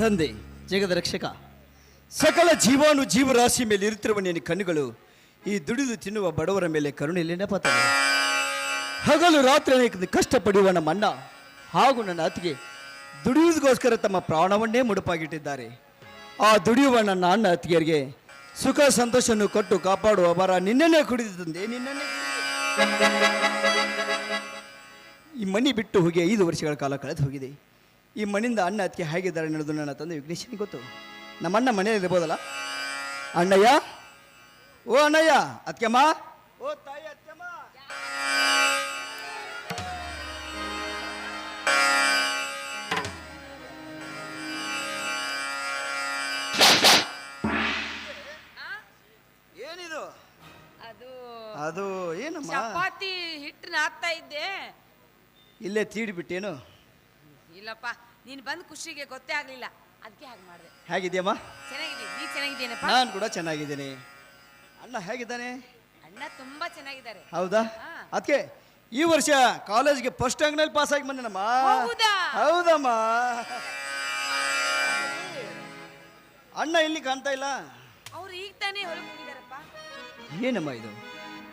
ತಂದೆ, ಜಗದ ರಕ್ಷಕ. ಸಕಲ ಜೀವಾಣು ಜೀವರಾಶಿ ಮೇಲೆ ಇರುತ್ತಿರುವ ನಿನ್ನ ಕಣ್ಣುಗಳು ಈ ದುಡಿದು ತಿನ್ನುವ ಬಡವರ ಮೇಲೆ ಕರುಣೆಯಲ್ಲಿ ನೆಪತ ಹಗಲು ರಾತ್ರಿ ಕಷ್ಟಪಡುವ ನಮ್ಮ ಅಣ್ಣ ಹಾಗೂ ನನ್ನ ಅತ್ತಿಗೆ ದುಡಿಯುವುದಕ್ಕೋಸ್ಕರ ತಮ್ಮ ಪ್ರಾಣವನ್ನೇ ಮುಡುಪಾಗಿಟ್ಟಿದ್ದಾರೆ. ಆ ದುಡಿಯುವ ನನ್ನ ಅಣ್ಣ ಅತ್ತಿಗೆಯರಿಗೆ ಸುಖ ಸಂತೋಷವನ್ನು ಕೊಟ್ಟು ಕಾಪಾಡುವ ಬರ ನಿನ್ನೆನೇ ಕುಡಿದು ತಂದೆ. ಈ ಮನಿ ಬಿಟ್ಟು ಹೋಗಿ ಐದು ವರ್ಷಗಳ ಕಾಲ ಕಳೆದು ಹೋಗಿದೆ. ಈ ಮಣ್ಣಿಂದ ಅಣ್ಣ ಅದಕ್ಕೆ ಹೇಗಿದ್ದಾರೆ ಅನ್ನೋದು ನನ್ನ ತಂದೆ ವಿಘ್ನೇಶನಿಗೆ ಗೊತ್ತು. ನಮ್ಮ ಅಣ್ಣ ಮನೆಯಲ್ಲಿ ಇರ್ಬೋದಲ್ಲ? ಅಣ್ಣಯ್ಯ? ಓ ಅಣ್ಣಯ್ಯ ಅತ್ಕೆಮ್ಮ ಓ ತಾಯಿ ಅತ್ಕೆಮ್ಮ ಏನಿದು? ಅದು ಅದು ಏನಮ್ಮ? ಚಪಾತಿ ಹಿಟ್ಟು ಆಗ್ತಾ ಇದ್ದೆ. ಇಲ್ಲೇ ತೀಡಿಬಿಟ್ಟೇನು? ಇಲ್ಲಪ್ಪ ನೀನು ಬಂದ್ ಖುಷಿಗೆ ಗೊತ್ತೇ ಆಗಲಿಲ್ಲ. ಅದಕ್ಕೆ ಹಾಗೆ ಮಾಡಿದೆ. ಹೇಗಿದ್ಯಮ್ಮ? ಚೆನ್ನಾಗಿದ್ದೀನಿ ನೀ ಚೆನ್ನಾಗಿದ್ದೀನಪ್ಪ ನಾನು ಕೂಡ ಚೆನ್ನಾಗಿದ್ದೀನಿ. ಅಣ್ಣ ಹೇಗಿದ್ದಾನೆ? ಅಣ್ಣ ತುಂಬಾ ಚೆನ್ನಾಗಿದ್ದಾರೆ. ಹೌದಾ. ಅದಕ್ಕೆ ಈ ವರ್ಷ ಕಾಲೇಜ್ಗೆ ಫಸ್ಟ್ ರ್ಯಾಂಕ್ನಲ್ಲಿ ಪಾಸ್ ಆಗಿ ಬಂದನಮ್ಮ? ಹೌದಾ? ಹೌದಮ್ಮ. ಅಣ್ಣ ಇಲ್ಲಿ ಕಾಣ್ತಾ ಇಲ್ಲ? ಅವ್ರು ಈಗ ತಾನೇ ಹೊರಗೆ ಹೋಗಿದಾರಪ್ಪ. ಏನಮ್ಮ ಇದು?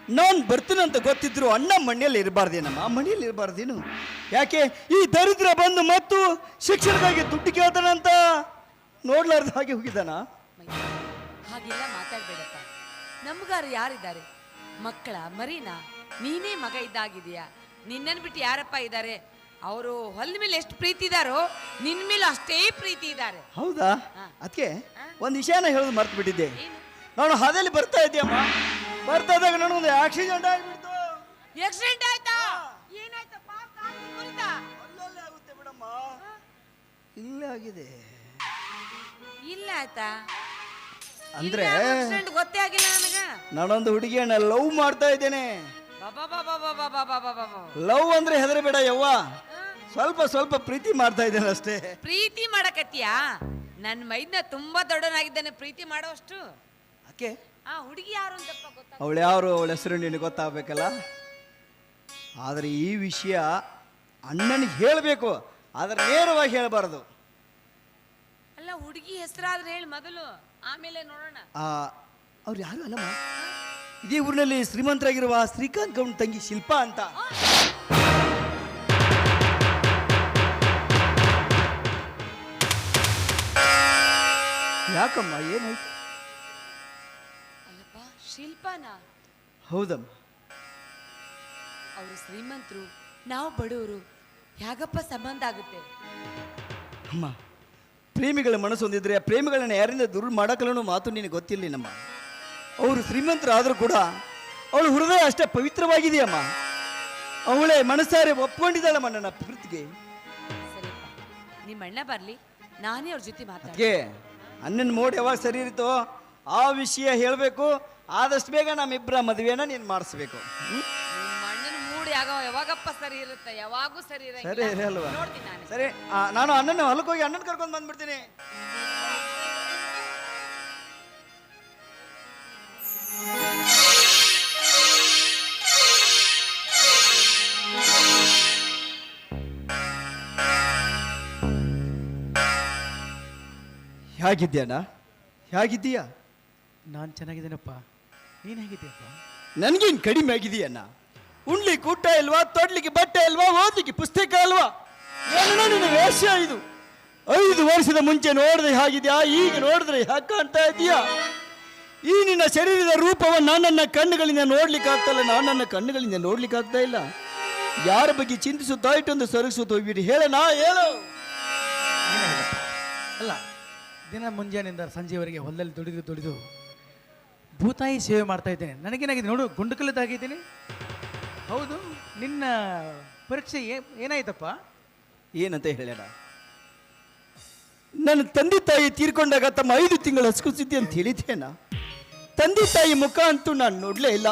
ನಾನು ಬರ್ತೀನಂತ ಗೊತ್ತಿದ್ರು ಅಣ್ಣ ಮನೆಯಲ್ಲಿ ಇರಬಾರ್ದೇನಮ್ಮ? ಮನೆಯಲ್ಲಿ ಇರಬಾರ್ದೇನು? ಯಾಕೆ? ಈ ದರಿದ್ರ ಬಂದು ಮತ್ತು ಶಿಕ್ಷಣದಾಗಿ ದುಡ್ಡು ಕೇಳ್ತಾನಂತ ನೋಡ್ಲಾರ್ದ ಹಾಗೆ ಹೋಗಿದ್ದಾನ? ಹಾಗೆಲ್ಲ ಮಾತಾಡ್ಬೇಡಪ್ಪ. ನಮ್ಗಾರು ಯಾರಿದ್ದಾರೆ? ಮಕ್ಕಳ ಮರೀನಾ ನೀನೇ ಮಗ ಇದ್ದಾಗಿದೆಯಾ ನಿನ್ನನ್ನು ಬಿಟ್ಟು ಯಾರಪ್ಪ ಇದ್ದಾರೆ? ಅವರು ಹೊಲ್ದ ಮೇಲೆ ಎಷ್ಟು ಪ್ರೀತಿ ಇದಾರೋ ನಿನ್ ಮೇಲೆ ಅಷ್ಟೇ ಪ್ರೀತಿ ಇದ್ದಾರೆ. ಹೌದಾ. ಅದಕ್ಕೆ ಒಂದು ವಿಷಯನ ಹೇಳೋದು ಮರ್ತು ಬಿಟ್ಟಿದ್ದೆ ನಾನು ಹಾದಲ್ಲಿ ಬರ್ತಾ ಇದ್ದೀಯಮ್ಮ ಬರ್ತಾ ಇದ್ದಾಗ ನನಗೊಂದು ಆಕ್ಸಿಡೆಂಟ್ ಆಗಿಬಿಡ್ತು. ಆಕ್ಸಿಡೆಂಟ್ ಆಯ್ತಾ? ಏನಾಯ್ತಪ್ಪ? ಕಾಲ್ ಮುರಿತಾ? ಅಲ್ಲಲ್ಲೇ ಆಗುತ್ತೆ ಬಿಡಮ್ಮ. ಇಲ್ಲ ಆಗಿದೆ. ಇಲ್ಲ ಆಯ್ತಾ? ಅಂದ್ರೆ ಆಕ್ಸಿಡೆಂಟ್ ಗೊತ್ತೇ ಆಗಿಲ್ಲ ನನಗೆ. ನಾನೊಂದು ಹುಡುಗಿಯನ್ನ ಲವ್ ಮಾಡ್ತಾ ಇದ್ದೇನೆ. ಲವ್ ಅಂದ್ರೆ ಹೆದರಬೇಡ ಯವ್ವ ಸ್ವಲ್ಪ ಸ್ವಲ್ಪ ಪ್ರೀತಿ ಮಾಡ್ತಾ ಇದ್ದೇನೆ ಅಷ್ಟೇ ಪ್ರೀತಿ ಮಾಡಕತ್ತೀಯಾ ನನ್ನ ಮೈದ್ನ ತುಂಬಾ ದೊಡ್ಡನಾಗಿದ್ದೇನೆ ಪ್ರೀತಿ ಮಾಡೋಷ್ಟು ಅಕ್ಕೆ ಆ ಹುಡುಗಿ ಯಾರು ಅಂತಪ್ಪ ಅವಳು ಯಾರು? ಅವಳ ಹೆಸರು ನಿನಗೆ ಗೊತ್ತಾಗಬೇಕಲ್ಲ? ಆದರೆ ಈ ವಿಷಯ ಅಣ್ಣನಿಗೆ ಹೇಳಬೇಕು. ಆದರೆ ನೇರವಾಗಿ ಹೇಳಬಾರದು. ಅಲ್ಲ ಹುಡುಗಿ ಹೆಸರಾದ್ರೆ ಹೇಳಿ ಮೊದಲು. ಆಮೇಲೆ ನೋಡೋಣ. ಅವ್ರು ಯಾರು ಅಲ್ಲಮ್ಮ? ಇದೇ ಊರಿನಲ್ಲಿ ಶ್ರೀಮಂತರಾಗಿರುವ ಶ್ರೀಕಾಂತ್ ಗೌಂಡ್ ತಂಗಿ ಶಿಲ್ಪ ಅಂತ. ಯಾಕಮ್ಮ? ಏನಾಯ್ತು? ಶಿಲ್ಪಾನಾ? ಹೌದಮ್ಮ. ಅವರು ಶ್ರೀಮಂತರು ನಾವು ಬಡವರು ಹೇಗಪ್ಪ ಸಂಬಂಧ ಆಗುತ್ತೆ? ಅಮ್ಮ ಪ್ರೇಮಿಗಳ ಮನಸ್ಸು ಹೊಂದಿದ್ರೆ ಆ ಪ್ರೇಮಿಗಳನ್ನ ಯಾರಿಂದ ದೂರ ಮಾಡಕಲನು ಮಾತು ನಿನಗೆ ಗೊತ್ತಿಲ್ಲ ನಮ್ಮ ಅವರು ಶ್ರೀಮಂತರಾದರೂ ಕೂಡ ಅವಳು ಹೃದಯ ಅಷ್ಟೇ ಪವಿತ್ರವಾಗಿದೆಯಮ್ಮ. ಅವಳೇ ಮನಸ್ಸಾರೆ ಒಪ್ಕೊಂಡಿದ್ದಾಳಮ್ಮ ನನ್ನ ಪ್ರೀತಿಗೆ. ಸರಿಪ್ಪ ನಿಮ್ಮ ಅಣ್ಣ ಬರ್ಲಿ ನಾನೇ ಅವ್ರ ಜೊತೆ ಮಾತಾಡ್ತೀನಿ. ಅದಕ್ಕೆ ಅಣ್ಣನ ಮೋಡ್ ಯಾವಾಗ ಸರಿ ಇರುತ್ತೋ ಆ ವಿಷಯ ಹೇಳಬೇಕು ಆದಷ್ಟು ಬೇಗ ನಮ್ಮಿಬ್ಬರ ಮದುವೆನ ನೀನು ಮಾಡಿಸ್ಬೇಕು. ಹ್ಮ್? ನಿಮ್ಮ ಅಣ್ಣನ ಮೂಡ್ ಯಾಗ ಯಾವಾಗಪ್ಪ ಸರಿ ಇರುತ್ತೆ? ಯಾವಾಗೂ ಸರಿ ಸರಿ ಇರಂಗಿಲ್ಲ ಅಲ್ವಾ? ನೋಡ್ತೀನಿ ನಾನು. ಸರಿ ಆ, ನಾನು ಅಣ್ಣನ ಹೊಲಕ್ಕೆ ಹೋಗಿ ಅಣ್ಣನ ಕರ್ಕೊಂಡು ಬಂದ್ಬಿಡ್ತೀನಿ. ಅಣ್ಣ ಹೇಗಿದ್ದೀಯಾ? ನಾನು ಚೆನ್ನಾಗಿದ್ದೀನಪ್ಪ. ನೀನು ಹೇಗಿದ್ದೀಯಪ್ಪ ನನ್ಗೇನು ಕಡಿಮೆ ಆಗಿದೆಯಣ್ಣ ಉಣ್ಲಿಕ್ಕೆ ಊಟ ಇಲ್ವಾ ತೊಡ್ಲಿಕ್ಕೆ ಬಟ್ಟೆ ಇಲ್ವಾ ಓದ್ಲಿಕ್ಕೆ ಪುಸ್ತಕ ಅಲ್ವಾ? ನಿನ್ನ ವೇಷ ಇದು. ಐದು ವರ್ಷದ ಮುಂಚೆ ನೋಡಿದ್ರೆ ಹಾಗಿದ್ಯಾ ಈಗ ನೋಡಿದ್ರೆ ಯಾಕೆ ಕಾಣ್ತಾ ಇದೆಯಾ ಈ ನಿನ್ನ ಶರೀರದ ರೂಪವನ್ನು ನನ್ನ ಕಣ್ಣುಗಳಿಂದ ನೋಡ್ಲಿಕ್ಕೆ ಆಗ್ತಲ್ಲ ನಾನು ನನ್ನ ಕಣ್ಣುಗಳಿಂದ ನೋಡ್ಲಿಕ್ಕೆ ಆಗ್ತಾ ಇಲ್ಲ. ಯಾರ ಬಗ್ಗೆ ಚಿಂತಿಸುತ್ತಾ ಇಟ್ಟೊಂದು ಸೊರಗಿಸುತ್ತ ಹೋಗ್ಬಿಡಿ ಹೇಳನಾ ಹೇಳು. ಅಲ್ಲ ದಿನ ಮುಂಜಾನೆಯಿಂದ ಸಂಜೆವರೆಗೆ ಹೊಲದಲ್ಲಿ ದುಡಿದು ದುಡಿದು ಭೂತಾಯಿ ಸೇವೆ ಮಾಡ್ತಾ ಇದ್ದೇನೆ. ನನಗೇನಾಗಿದೆ ನೋಡು ಗುಂಡುಕಲದಾಗಿದ್ದೀನಿ ಹೌದು, ನಿನ್ನ ಪರೀಕ್ಷೆ ಏ, ಏನಾಯ್ತಪ್ಪ? ಏನಂತ ಹೇಳೋಣ? ನನ್ನ ತಂದೆ ತಾಯಿ ತೀರ್ಕೊಂಡಾಗ ತಮ್ಮ ಐದು ತಿಂಗಳು ಹಸ್ಕುಸಿದ್ದೆ ಅಂತ ಹೇಳಿದ್ದೇನ? ತಂದೆ ತಾಯಿ ಮುಖ ಅಂತೂ ನಾನು ನೋಡಲೇ ಇಲ್ಲ.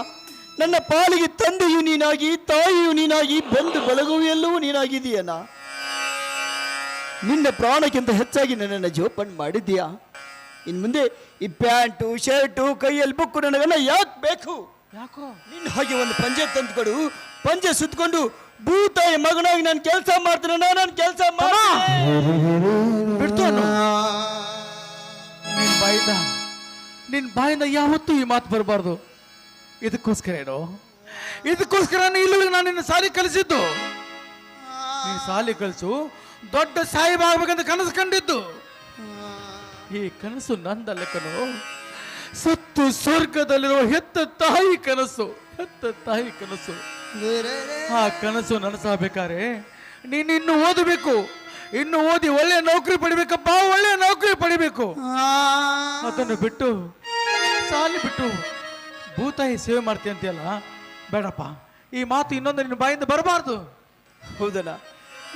ನನ್ನ ಪಾಲಿಗೆ ತಂದೆಯು ನೀನಾಗಿ, ತಾಯಿಯು ನೀನಾಗಿ ಬಂದು ಬಳಗವು ಎಲ್ಲವೂ ನಾ ನಿನ್ನ ಪ್ರಾಣಕ್ಕಿಂತ ಹೆಚ್ಚಾಗಿ ನನ್ನನ್ನು ಜೋಪಾನ ಮಾಡಿದ್ದೀಯಾ? ಇನ್ನು ಮುಂದೆ ಈ ಪ್ಯಾಂಟು ಶರ್ಟು ಕೈಯಲ್ಲಿ ಬುಕ್ಕು ನನಗೆಲ್ಲ ಯಾಕೆ ಬೇಕು? ಯಾಕೋ? ನಿನ್ನ ಹಾಗೆ ಒಂದು ಪಂಜೆ ತಂದ್ಕೊಡು. ಪಂಜೆ ಸುತ್ಕೊಂಡು ಭೂತಾಯಿ ಮಗನಾಗಿ ನಾನು ಕೆಲಸ ಮಾಡ್ತೀನಿ ನಾನು ಕೆಲಸ ಮಾಡ್ತೀನಿ. ಬಿಡ್ತು ನಿನ್ನ ಬಾಯಿಂದ ನಿನ್ನ ಬಾಯಿಂದ ಯಾವತ್ತೂ ಈ ಮಾತು ಬರಬಾರ್ದು. ಇದಕ್ಕೋಸ್ಕರ ಏನೋ? ಇದಕ್ಕೋಸ್ಕರ ಇಲ್ಲೂ ನಾನು ನಿನ್ನ ಸಾಲಿ ಕಲಿಸಿದ್ದು. ನೀನು ಸಾಲಿ ಕಲಿಸು ದೊಡ್ಡ ಸಾಹೇಬ ಆಗ್ಬೇಕಂತ ಕನಸು ಕಂಡಿದ್ದು. ಈ ಕನಸು ನಂದಲ್ಲ ಕಣೋ. ಸತ್ತು ಸ್ವರ್ಗದಲ್ಲಿರುವ ಹೆತ್ತ ತಾಯಿ ಕನಸು, ಹೆತ್ತ ತಾಯಿ ಕನಸು. ಆ ಕನಸು ನನಸಾಗಬೇಕಾರೆ ನೀನು ಇನ್ನು ಓದಬೇಕು. ಇನ್ನು ಓದಿ ಒಳ್ಳೆ ನೌಕರಿ ಪಡಿಬೇಕಪ್ಪ, ಒಳ್ಳೆ ನೌಕರಿ ಪಡಿಬೇಕು. ಅದನ್ನು ಬಿಟ್ಟು, ಸಾಲಿ ಬಿಟ್ಟು ಭೂತಾಯಿ ಸೇವೆ ಮಾಡ್ತೀಯ ಅಂತೀಯಲ್ಲ ಬೇಡಪ್ಪ. ಈ ಮಾತು ಇನ್ನೊಂದು ನಿನ್ನ ಬಾಯಿಂದ ಬರಬಾರ್ದು. ಹೌದಣ್ಣ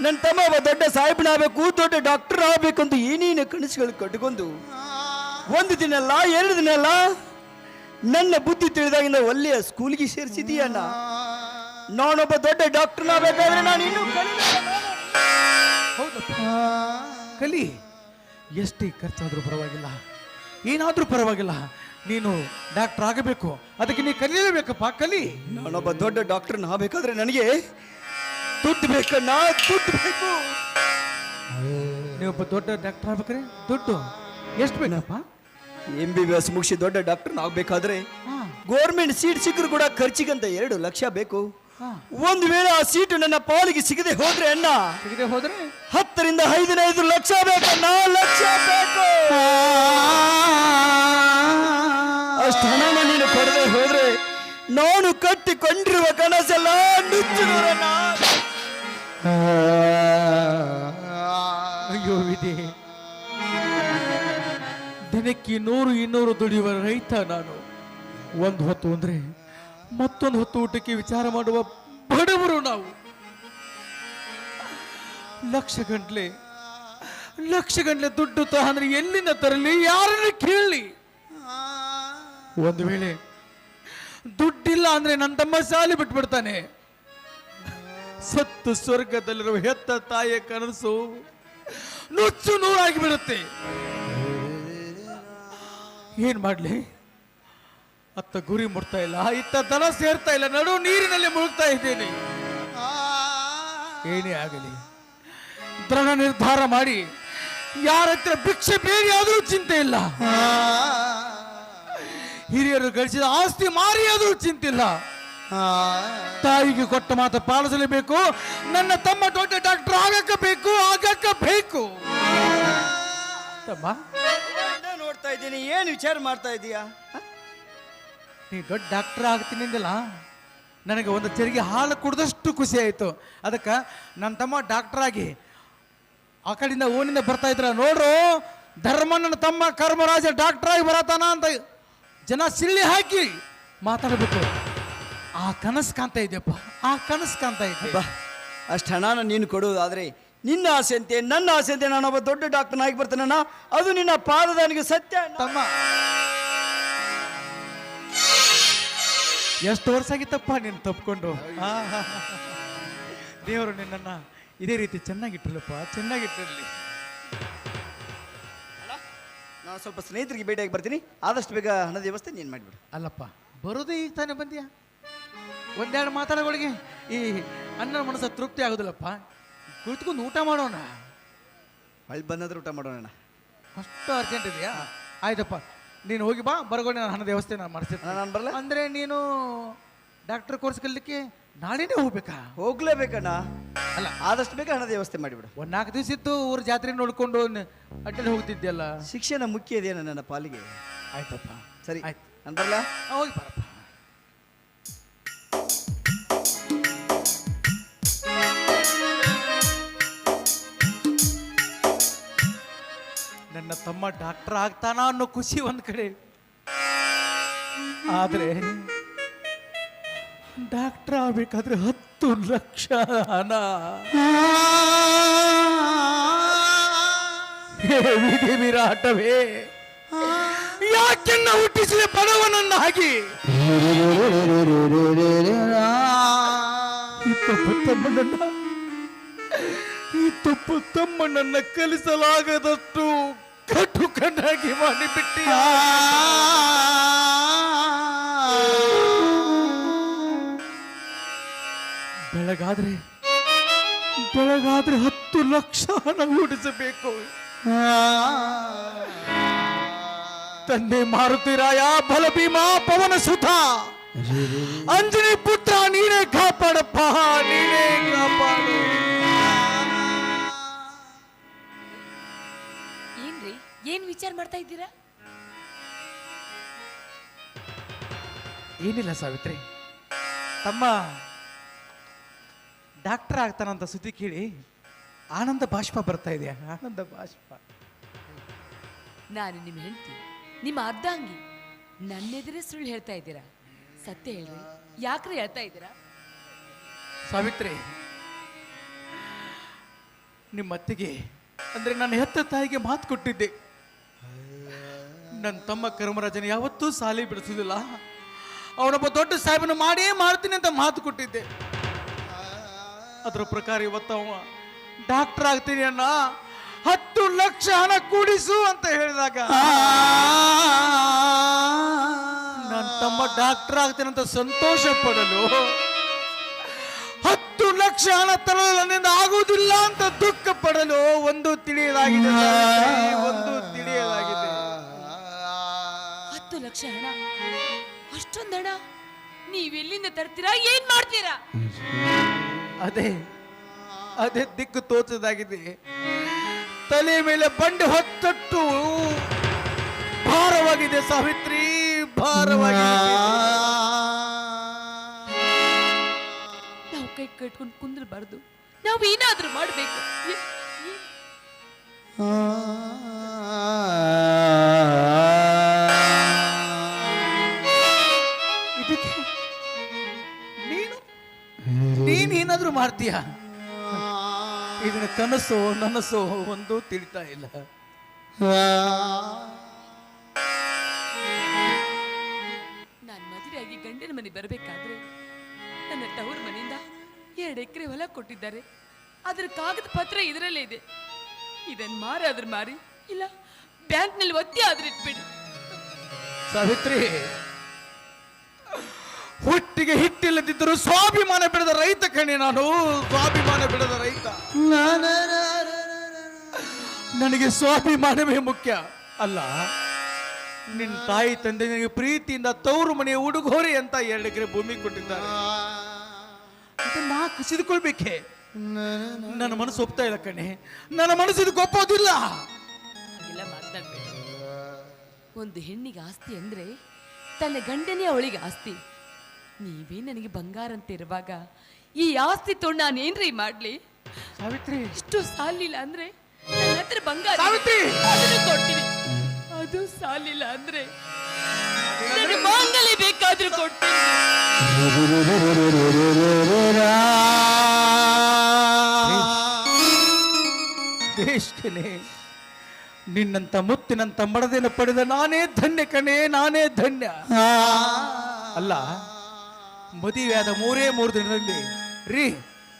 ನನ್ನ ತಮ್ಮ ಒಬ್ಬ ದೊಡ್ಡ ಸಾಹೇಬನಾಗಬೇಕು ದೊಡ್ಡ ಡಾಕ್ಟರ್ ಆಗಬೇಕು ಅಂತ ಏನೇನು ಕನಸುಗಳು ಕಟ್ಕೊಂಡು ಒಂದು ದಿನ ಅಲ್ಲ ಎರಡು ದಿನ ಅಲ್ಲ ನನ್ನ ಬುದ್ಧಿ ತಿಳಿದಾಗಿಂದ ಒಳ್ಳೆಯ ಸ್ಕೂಲ್ಗೆ ಸೇರಿಸಿದೀಯಣ್ಣ ನಾನೊಬ್ಬ ದೊಡ್ಡ ಡಾಕ್ಟರ್ ಆಗಬೇಕಾದ್ರೆ ನಾನು ಇನ್ನೂ ಕಲಿ ಎಷ್ಟೇ ಖರ್ಚಾದರೂ ಪರವಾಗಿಲ್ಲ. ಏನಾದರೂ ಪರವಾಗಿಲ್ಲ. ನೀನು ಡಾಕ್ಟರ್ ಆಗಬೇಕು. ಅದಕ್ಕೆ ನೀ ಕಲಿಯಲೇಬೇಕಪ್ಪ ಕಲಿ. ನಾನೊಬ್ಬ ದೊಡ್ಡ ಡಾಕ್ಟರ್ನ ಆಗಬೇಕಾದ್ರೆ ನನಗೆ ದುಡ್ಡು ನಾ ದುಡ್ಡು ಬೇಕು. ನೀವೊಬ್ಬ ದೊಡ್ಡ ಡಾಕ್ಟರ್ ಆಗ್ಬೇಕ್ರಿ? ದುಡ್ಡು. ಎಷ್ಟು ಬೇಕಪ್ಪ? ಎಂ ಬಿ ಬಿ ಎಸ್ ಮುಗಿಸಿ ದೊಡ್ಡ ಡಾಕ್ಟರ್ ಆಗ್ಬೇಕಾದ್ರೆ ಗೋರ್ಮೆಂಟ್ ಸೀಟ್ ಸಿಕ್ಕರು ಕೂಡ ಖರ್ಚಿಗಂತ ಎರಡು ಲಕ್ಷ ಬೇಕು. ಒಂದು ವೇಳೆ ಆ ಸೀಟು ನನ್ನ ಪಾಲಿಗೆ ಸಿಗದೆ ಹೋದ್ರೆ ಅಣ್ಣ ಸಿಗದೆ ಹೋದ್ರೆ? ಹತ್ತರಿಂದ ಐದನೈದು ಲಕ್ಷ ಬೇಕಣ್ಣ ಲಕ್ಷ ಬೇಕು. ಅಷ್ಟು ಹಣ ನೀನು ಕೊಡದೆ ಹೋದ್ರೆ ನಾನು ಕಟ್ಟಿಕೊಂಡಿರುವ ಕನಸೆಲ್ಲ ನುಚ್ಚುನೂರಣ್ಣ. ಅಯ್ಯೋ, ವಿಧಿ. ದಿನಕ್ಕೆ ನೂರು, ಇನ್ನೂರು ದುಡಿಯುವ ರೈತ ನಾನು. ಒಂದು ಹೊತ್ತು ಅಂದ್ರೆ ಮತ್ತೊಂದು ಹೊತ್ತು ಊಟಕ್ಕೆ ವಿಚಾರ ಮಾಡುವ ಬಡವರು ನಾವು. ಲಕ್ಷ ಗಂಟ್ಲೆ ಲಕ್ಷ ಗಂಟ್ಲೆ ದುಡ್ಡು ತ ಅಂದ್ರೆ ಎಲ್ಲಿಂದ ತರಲಿ? ಯಾರನ್ನ ಕೇಳಲಿ? ಒಂದು ವೇಳೆ ದುಡ್ಡಿಲ್ಲ ಅಂದ್ರೆ ನನ್ನ ತಮ್ಮ ಸಾಲಿ ಬಿಟ್ಬಿಡ್ತಾನೆ. ಸತ್ತು ಸ್ವರ್ಗದಲ್ಲಿರುವ ಹೆತ್ತ ತಾಯಿಯ ಕನಸು ನುಚ್ಚು ನೂರಾಗಿ ಬಿಡುತ್ತೆ. ಏನ್ ಮಾಡ್ಲಿ? ಅತ್ತ ಗುರಿ ಮುಟ್ತಾ ಇಲ್ಲ, ಇತ್ತ ದನ ಸೇರ್ತಾ ಇಲ್ಲ, ನಡು ನೀರಿನಲ್ಲಿ ಮುಳುಗ್ತಾ ಇದ್ದೇನೆ. ಏನೇ ಆಗಲಿ ದೃಢ ನಿರ್ಧಾರ ಮಾಡಿ, ಯಾರ ಹತ್ರ ಭಿಕ್ಷೆ ಬೇರೆ ಆದರೂ ಚಿಂತೆ ಇಲ್ಲ. ಹಿರಿಯರು ಗಳಿಸಿದ ಆಸ್ತಿ ಮಾರಿ ಆದರೂ ಚಿಂತೆ ಇಲ್ಲ. ತಾಯಿಗೆ ಕೊಟ್ಟ ಮಾತು ಪಾಲಿಸಲೇಬೇಕು ನನ್ನ ತಮ್ಮ ದೊಡ್ಡ ಡಾಕ್ಟರ್ ಆಗಕ್ಕ ಬೇಕು ಆಗಕ್ಕ ಬೇಕು. ತಮ್ಮ? ನೋಡ್ತಾ ಇದ್ದೀನಿ ಏನು ವಿಚಾರ ಮಾಡ್ತಾ ಇದೀಯಾ? ನೀ ದೊಡ್ಡ ಡಾಕ್ಟರ್ ಆಗ್ತೀನಿ ಅಂದಿಲ್ಲ? ನನಗೆ ಒಂದು ತೆರಿಗೆ ಹಾಲು ಕುಡ್ದಷ್ಟು ಖುಷಿ ಆಯಿತು. ಅದಕ್ಕೆ ನನ್ನ ತಮ್ಮ ಡಾಕ್ಟರ್ ಆಗಿ ಆ ಕಡೆಯಿಂದ ಓನಿಂದ ಬರ್ತಾ ಇದ್ರ? ನೋಡ್ರು ಧರ್ಮಣ್ಣನ ತಮ್ಮ ಕರ್ಮರಾಜ ಡಾಕ್ಟರ್ ಆಗಿ ಬರತಾನ ಅಂತ ಜನ ಸಿಳ್ಳಿ ಹಾಕಿ ಮಾತಾಡಬೇಕು. ಆ ಕನಸು ಕಾಣ್ತಾ ಇದೆಯಪ್ಪ ಆ ಕನಸು ಕಾಣ್ತಾ ಇದೆ. ಬಾ ಅಷ್ಟು ಹಣನ ನೀನು ಕೊಡುವುದಾದ್ರೆ ನಿನ್ನ ಆಸೆ ಅಂತೆ ನನ್ನ ಆಸೆ ಅಂತೆ ನಾನೊಬ್ಬ ದೊಡ್ಡ ಡಾಕ್ಟರ್ ಆಗಿ ಬರ್ತಾನಣ್ಣ ಅದು ನಿನ್ನ ಪಾದದಾನಿಗೆ ಸತ್ಯ ಅಣ್ಣ. ತಮ್ಮ. ಎಷ್ಟು ವರ್ಷ ಆಗಿತ್ತಪ್ಪ ನೀನು ತಪ್ಕೊಂಡು? ದೇವರು ನಿನ್ನನ್ನ ಇದೇ ರೀತಿ ಚೆನ್ನಾಗಿಟ್ಟಿರಲಪ್ಪ ಚೆನ್ನಾಗಿಟ್ಟಿರಲಿ. ನಾನು ಸ್ವಲ್ಪ ಸ್ನೇಹಿತರಿಗೆ ಭೇಟಿಯಾಗಿ ಬರ್ತೀನಿ ಆದಷ್ಟು ಬೇಗ ಹಣದ ವ್ಯವಸ್ಥೆ ನೀನು ಮಾಡಿಬಿಡು. ಅಲ್ಲಪ್ಪ ಬರೋದೇ ಈಗ ತಾನೇ ಬಂದ್ಯಾ? ಒಂದೆರಡು ಮಾತಾಡೋಗಳಿಗೆ ಈ ಅಣ್ಣನ ಮನಸ್ಸು ತೃಪ್ತಿ ಆಗೋದಿಲ್ಲಪ್ಪ. ಕುಳಿತುಕೊಂಡು ಊಟ ಮಾಡೋಣ. ಅಲ್ಲಿ ಬಂದಾದ್ರೆ ಊಟ ಮಾಡೋಣ. ಅಷ್ಟು ಅರ್ಜೆಂಟ್ ಇದೆಯಾ? ಆಯ್ತಪ್ಪ. ನೀನು ಹೋಗಿ ಬಾ ಬರ್ಗೋಣ ನಾನು ಹಣದ ವ್ಯವಸ್ಥೆ ನಾನು ಮಾಡಿಸ್ತೀನಿ. ನಾನು ಬರಲ್ಲ ಅಂದ್ರೆ ನೀನು ಡಾಕ್ಟರ್ ಕೋರ್ಸ್ ಕಲಿಕ್ಕೆ ನಾಳೆನೇ ಹೋಗ್ಬೇಕಾ? ಹೋಗ್ಲೇಬೇಕಣ್ಣ. ಅಲ್ಲ. ಆದಷ್ಟು ಬೇಗ ಹಣದ ವ್ಯವಸ್ಥೆ ಮಾಡಿಬಿಡು. ಒಂದು ನಾಲ್ಕು ದಿವಸ ಇತ್ತು ಊರ ಜಾತ್ರೆ ನೋಡ್ಕೊಂಡು ಅಡ್ಡಲ್ಲಿ ಅಲ್ಲ ಶಿಕ್ಷಣ ಮುಖ್ಯ ಇದೆಯಣ್ಣ ನನ್ನ ಪಾಲಿಗೆ? ಆಯ್ತಪ್ಪ. ಸರಿ. ಆಯ್ತು. ನಾನು ಬರಲ್ಲ ಹೋಗಿ ಬರಪ್ಪ ನನ್ನ ತಮ್ಮ ಡಾಕ್ಟರ್ ಆಗ್ತಾನ ಅನ್ನೋ ಖುಷಿ ಒಂದ್ ಕಡೆ. ಆದ್ರೆ ಡಾಕ್ಟರ್ ಆಗ್ಬೇಕಾದ್ರೆ ಹತ್ತು ಲಕ್ಷ ಹಣ. ವಿರಾಟವೇ ಯಾಕೆನ್ನ ಹುಟ್ಟಿಸಿದ ಬಡವನನ್ನಾಗಿ? ಹಾಕಿ ತಮ್ಮನನ್ನ, ಈ ತಪ್ಪು ತಮ್ಮನನ್ನ ಕಲಿಸಲಾಗದಷ್ಟು ಕಟು ಕಣ್ಣಾಗಿ ಮಾಡಿಬಿಟ್ಟಿ ಬೆಳಗಾದ್ರೆ ಬೆಳಗಾದ್ರೆ ಹತ್ತು ಲಕ್ಷ ಹಣ ಹೂಡಿಸಬೇಕು ತಂದೆ ಮಾರುತಿರಾಯ ಬಲಭೀಮಾ ಪವನ ಸುತ ಅಂಜನಿ ಪುತ್ರ ನೀನೇ ಕಾಪಾಡಪ್ಪ ನೀನೇ ಕಾಪಾಡು. ಏನ್ ವಿಚಾರ ಮಾಡ್ತಾ ಇದ್ದೀರಾ? ಏನಿಲ್ಲ ಸಾವಿತ್ರಿ. ತಮ್ಮ ಡಾಕ್ಟರ್ ಆಗ್ತಾನಂತ ಸುದ್ದಿ ಕೇಳಿ ಆನಂದ ಬಾಷ್ಪ ಬರ್ತಾ ಇದೆಯಾ? ಆನಂದ ಬಾಷ್ಪ ನಾನು ನಿಮ್ಮ ಹೆಂಡತಿ ನಿಮ್ಮ ಅರ್ಧಾಂಗಿ. ನನ್ನೆದುರೇ ಸುಳ್ಳು ಹೇಳ್ತಾ ಇದ್ದೀರಾ? ಸತ್ಯ ಹೇಳಿ ಯಾಕ್ರೆ ಹೇಳ್ತಾ ಇದ್ದೀರಾ? ಸಾವಿತ್ರಿ ನಿಮ್ಮ ಅತ್ತಿಗೆ ಅಂದ್ರೆ ನಾನು ಹೆತ್ತ ತಾಯಿಗೆ ಮಾತು ಕೊಟ್ಟಿದ್ದೆ. ನನ್ನ ತಮ್ಮ ಕರ್ಮರಾಜನ ಯಾವತ್ತೂ ಸಾಲಿ ಬಿಡಿಸೋದಿಲ್ಲ ಅವನೊಬ್ಬ ದೊಡ್ಡ ಸಾಹೇಬನ ಮಾಡಿಯೇ ಮಾಡ್ತೀನಿ ಅಂತ ಮಾತು ಕೊಟ್ಟಿದ್ದೆ. ಅದರ ಪ್ರಕಾರ ಇವತ್ತು ಅವ ಡಾಕ್ಟರ್ ಆಗ್ತೀನಿ ಅಣ್ಣ ಹತ್ತು ಲಕ್ಷ ಹಣ ಕೂಡಿಸು ಅಂತ ಹೇಳಿದಾಗ ನನ್ನ ತಮ್ಮ ಡಾಕ್ಟರ್ ಆಗ್ತೀನಿ ಅಂತ ಸಂತೋಷ ಪಡಲು ಹತ್ತು ಲಕ್ಷ ಹಣ ತರಲು ನನ್ನಿಂದ ಆಗುವುದಿಲ್ಲ ಅಂತ ದುಃಖ ಪಡಲು ಒಂದು ತಿಳಿಯಲಾಗಿದೆ. ಒಂದು ತಿಳಿಯಲಾಗಿದೆ. ಲಕ್ಷ ಹಣ ಅಷ್ಟೊಂದು ಹಣ ನೀವೆಲ್ಲಿಂದ ತರ್ತೀರಾ? ಏನ್ ಮಾಡ್ತೀರಾ? ಅದೇ ಅದೇ ದಿಕ್ಕು ತೋಚದಾಗಿದೆ. ತಲೆ ಮೇಲೆ ಬಂಡೆ ಹೊತ್ತಟ್ಟು. ಭಾರವಾಗಿದೆ ಸಾವಿತ್ರಿ ಭಾರವಾಗಿದೆ. ನಾವು ಕೈ ಕಟ್ಕೊಂಡು ಕುಂದ್ರಬಾರ್ದು. ನಾವು ಏನಾದ್ರೂ ಮಾಡ್ಬೇಕು. ನೀನೇನಾದ್ರೂ ಮಾಡ್ತೀಯ? ಇದನ್ನ ಕನಸು ನನಸು ಒಂದು ತಿಳಿತಾ ಇಲ್ಲ. ನಾನು ಮದುವೆಯಾಗಿ ಗಂಡಿನ ಮನೆ ಬರಬೇಕಾದ್ರೆ ನನ್ನ ತವರ ಮನೆಯಿಂದ ಎರಡು ಎಕರೆ ಹೊಲ ಕೊಟ್ಟಿದ್ದಾರೆ. ಅದರ ಕಾಗದ ಪತ್ರ ಇದರಲ್ಲೇ ಇದೆ. ಇದನ್ನ ಮಾರಿ ಅದ್ರ ಮಾರಿ ಇಲ್ಲ ಬ್ಯಾಂಕ್ನಲ್ಲಿ ಒತ್ತಿ ಆದ್ರೆ ಇಟ್ಬಿಡಿ ಸಾವಿತ್ರಿ ಹುಟ್ಟಿಗೆ ಹಿಟ್ಟಿಲ್ಲದಿದ್ದರೂ ಸ್ವಾಭಿಮಾನ ಬಿಡದ ರೈತ ಕಣೆ ನಾನು. ಸ್ವಾಭಿಮಾನ ಬಿಡದ ರೈತ. ನನಗೆ ಸ್ವಾಭಿಮಾನವೇ ಮುಖ್ಯ. ಅಲ್ಲ ನಿನ್ನ ತಾಯಿ ತಂದೆ ನಿನಗೆ ಪ್ರೀತಿಯಿಂದ ತವರು ಮನೆಯ ಉಡುಗೊರೆ ಅಂತ ಎರಡು ಎಕರೆ ಭೂಮಿ ಕೊಟ್ಟಿದ್ದಾರೆ. ನಾ ಕಸಿದುಕೊಳ್ಬೇಕೆ? ನನ್ನ ಮನಸ್ಸು ಒಪ್ತಾ ಇಲ್ಲ ಕಣೆ. ನನ್ನ ಮನಸ್ಸು ಇದಕ್ಕೆ ಒಪ್ಪೋದಿಲ್ಲ ಒಂದು ಹೆಣ್ಣಿಗೆ ಆಸ್ತಿ ಅಂದ್ರೆ ತನ್ನ ಗಂಡನೇ ಅವಳಿಗೆ ಆಸ್ತಿ. ನೀವೇ ನನಗೆ ಬಂಗಾರ ಅಂತ ಇರುವಾಗ ಈ ಆಸ್ತಿ ತೊಗೊಂಡು ನಾನೇನ್ರಿ ಮಾಡ್ಲಿ? ಸಾವಿತ್ರಿ. ಇಷ್ಟು ಸಾಲಿಲ್ಲ ಅಂದ್ರೆ ನನ್ನ ಹತ್ರ ಬಂಗಾರ ಇದೆ. ಸಾವಿತ್ರಿ! ಅದನ್ನು ಕೊಡ್ತೀನಿ. ಅದು ಸಾಲಿಲ್ಲ ಅಂದ್ರೆ ನನ್ನ ಮಾಂಗಲ್ಯ ಬೇಕಾದ್ರೂ ಕೊಡ್ತೀನಿ. ದೇಶಕನೇ ನಿನ್ನಂತ ಮುತ್ತಿನಂತ ಮಡದಿನ ಪಡೆದ ನಾನೇ ಧನ್ಯ ಕಣೆ ನಾನೇ ಧನ್ಯ. ಅಲ್ಲ ಮದುವೆಯಾದ ಮೂರೇ ಮೂರು ದಿನದಲ್ಲಿ ರೀ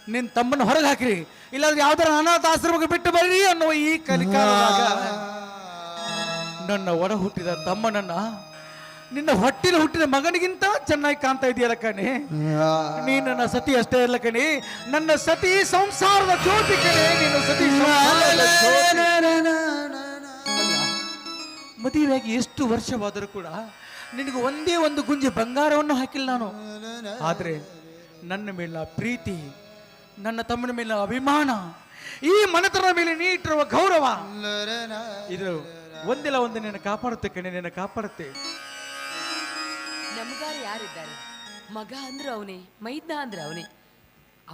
ನಿನ್ನ ತಮ್ಮನ ಹೊರಗೆ ಹಾಕಿರಿ. ಇಲ್ಲಾಂದ್ರೆ ಯಾವ್ದಾರ ಅನಾಥ ಆಶ್ರಮಕ್ಕೆ ಬಿಟ್ಟು ಬರ್ರಿ ಅನ್ನುವ ಈ ಕಲಿಕಾಲದಾಗ ನನ್ನ ಒಡ ಹುಟ್ಟಿದ ತಮ್ಮನನ್ನ ನಿನ್ನ ಹೊಟ್ಟಿನ ಹುಟ್ಟಿದ ಮಗನಿಗಿಂತ ಚೆನ್ನಾಗಿ ಕಾಣ್ತಾ ಇದೆಯಲ್ಲ ಕಣಿ? ನೀ ನನ್ನ ಸತಿ ಅಷ್ಟೇ ಅಲ್ಲ ಕಣಿ? ನನ್ನ ಸತಿ ಸಂಸಾರದ ಜ್ಯೋತಿ ಕಣೆ ನಿನ್ನ ಸತಿ ಸಂಸಾರದ ಜ್ಯೋತಿ. ಅಲ್ಲ, ಮದುವೆಯಾಗಿ ಎಷ್ಟು ವರ್ಷವಾದರೂ ಕೂಡ ನಿನಗೆ ಒಂದೇ ಒಂದು ಗುಂಜಿ ಬಂಗಾರವನ್ನು ಹಾಕಿಲ್ಲ ನಾನು. ಆದರೆ ನನ್ನ ಮೇಲಿನ ಪ್ರೀತಿ ನನ್ನ ತಮ್ಮನ ಮೇಲಿನ ಅಭಿಮಾನ ಈ ಮನೆತನ ಮೇಲೆ ನೀ ಇಟ್ಟಿರುವ ಗೌರವ ಇದು ಒಂದಿಲ್ಲ ಒಂದು ನಿನ್ನ ಕಾಪಾಡುತ್ತೆ ಕಣೆ ನಿನ್ನ ಕಾಪಾಡುತ್ತೆ. ನಮಗಾರು ಯಾರಿದ್ದಾರೆ? ಮಗ ಅಂದ್ರೆ ಅವನೇ ಮೈದ್ನ ಅಂದ್ರೆ ಅವನೇ.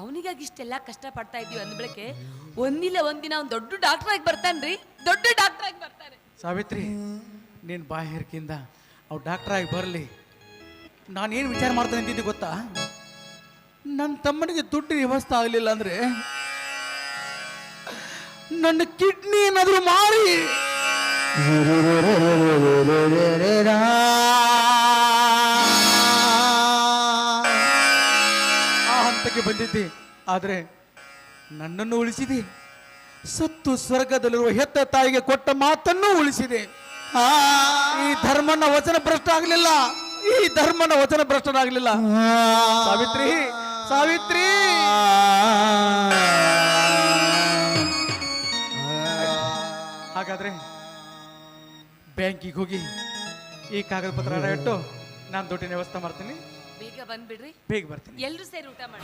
ಅವನಿಗಾಗಿ ಇಷ್ಟೆಲ್ಲ ಕಷ್ಟ ಪಡ್ತಾ ಇದೀವಿ ಅಂದ ಬಳಕೆ ಒಂದಿಲ್ಲ ಒಂದಿನ ಅವ್ನು ದೊಡ್ಡ ಡಾಕ್ಟರ್ ಆಗಿ ಬರ್ತಾನ್ರಿ ದೊಡ್ಡ ಡಾಕ್ಟರ್ ಆಗಿ ಬರ್ತಾನೆ. ಸಾವಿತ್ರಿ ನೀನು ಬಾಯಿ ಹೆರ್ಕಿಂದ ಅವ್ ಡಾಕ್ಟರ್ ಆಗಿ ಬರಲಿ. ನಾನೇನು ವಿಚಾರ ಮಾಡ್ತಾ ನಿಂತಿದ್ದೆ ಗೊತ್ತಾ? ನನ್ನ ತಮ್ಮನಿಗೆ ದುಡ್ಡಿನ ವ್ಯವಸ್ಥೆ ಆಗಲಿಲ್ಲ ಅಂದರೆ ನನ್ನ ಕಿಡ್ನಿ ಏನಾದರೂ ಮಾರಿ. ಆ ಹಂತಕ್ಕೆ ಬಂದಿದ್ದೆ. ಆದರೆ ನನ್ನನ್ನು ಉಳಿಸಿದೆ. ಸತ್ತು ಸ್ವರ್ಗದಲ್ಲಿರುವ ಹೆತ್ತ ತಾಯಿಗೆ ಕೊಟ್ಟ ಮಾತನ್ನು ಉಳಿಸಿದೆ. ಈ ಧರ್ಮನ ವಚನ ಭ್ರಷ್ಟ ಆಗ್ಲಿಲ್ಲ ಈ ಧರ್ಮನ ವಚನ ಭ್ರಷ್ಟನಾಗ್ಲಿಲ್ಲ ಸಾವಿತ್ರಿ ಸಾವಿತ್ರಿ. ಹಾಗಾದ್ರೆ ಬ್ಯಾಂಕಿಗೆ ಹೋಗಿ ಈ ಕಾಗದ ಪತ್ರ ಇಟ್ಟು ನಾನು ದುಡ್ಡಿನ ವ್ಯವಸ್ಥೆ ಮಾಡ್ತೀನಿ. ಬೇಗ ಬಂದ್ಬಿಡ್ರಿ. ಬೇಗ ಬರ್ತೀನಿ. ಎಲ್ಲರೂ ಸೇರಿ ಊಟ ಮಾಡಿ.